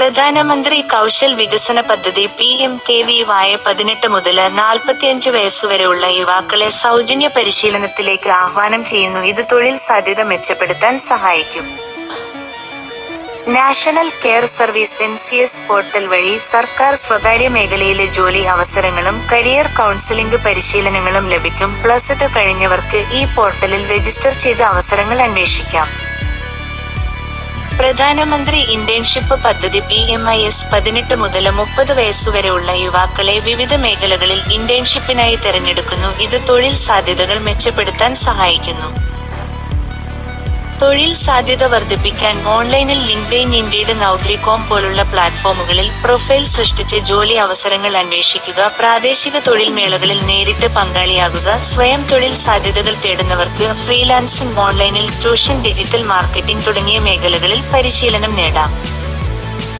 പ്രധാനമന്ത്രി കൗശൽ വികസന പദ്ധതി പി എം കെ വി വായ പതിനെട്ട് മുതൽ നാൽപ്പത്തിയഞ്ച് വയസ്സുവരെയുള്ള യുവാക്കളെ സൗജന്യ പരിശീലനത്തിലേക്ക് ആഹ്വാനം ചെയ്യുന്നു. ഇത് തൊഴിൽ സാധ്യത മെച്ചപ്പെടുത്താൻ സഹായിക്കും. National care service N C S portal വഴി സർക്കാർ സ്വകാര്യ മേഖലയിലെ ജോലി അവസരങ്ങളും കരിയർ കൗൺസിലിംഗ് പരിശീലനങ്ങളും ലഭിക്കും. പ്ലസ് ടു കഴിഞ്ഞവർക്ക് ഈ പോർട്ടലിൽ രജിസ്റ്റർ ചെയ്ത് അവസരങ്ങൾ അന്വേഷിക്കാം. പ്രധാനമന്ത്രി ഇന്റേൺഷിപ്പ് പദ്ധതി പി എം ഐ എസ് പതിനെട്ട് മുതൽ മുപ്പത് വയസ്സുവരെയുള്ള യുവാക്കളെ വിവിധ മേഖലകളിൽ ഇന്റേൺഷിപ്പിനായി തെരഞ്ഞെടുക്കുന്നു. ഇത് തൊഴിൽ സാധ്യതകൾ മെച്ചപ്പെടുത്താൻ സഹായിക്കുന്നു. തൊഴിൽ സാധ്യത വർദ്ധിപ്പിക്കാൻ ഓൺലൈനിൽ ലിങ്ക്ഡൈൻ ഇന്ത്യയുടെ നൗകരികോം പോലുള്ള പ്ലാറ്റ്ഫോമുകളിൽ പ്രൊഫൈൽ സൃഷ്ടിച്ച് ജോലി അവസരങ്ങൾ അന്വേഷിക്കുക പ്രാദേശിക തൊഴിൽ മേളകളിൽ നേരിട്ട് പങ്കാളിയാകുക സ്വയം തൊഴിൽ സാധ്യതകൾ തേടുന്നവർക്ക് ഫ്രീലാൻസിംഗ് ഓൺലൈനിൽ ട്യൂഷൻ ഡിജിറ്റൽ മാർക്കറ്റിംഗ് തുടങ്ങിയ മേഖലകളിൽ പരിശീലനം നേടാം.